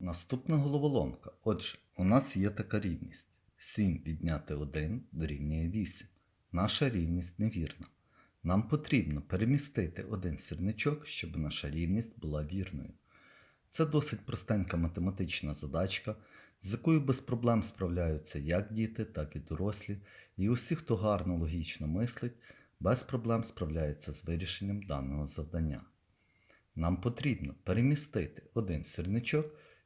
Наступна головоломка. Отже, у нас є така рівність. 7 відняти 1 дорівнює 8. Наша рівність невірна. Нам потрібно перемістити один сірничок, щоб наша рівність була вірною. Це досить простенька математична задачка, з якою без проблем справляються як діти, так і дорослі, і усі, хто гарно логічно мислить, без проблем справляються з вирішенням даного завдання. Нам потрібно перемістити один сірничок,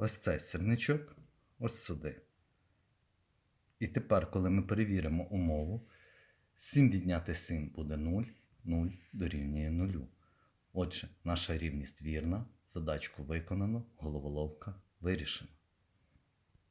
ось цей сірничок ось сюди. І тепер, коли ми перевіримо умову, 7 відняти 7 буде 0, 0 дорівнює 0. Отже, наша рівність вірна, задачку виконано, головоловка вирішена.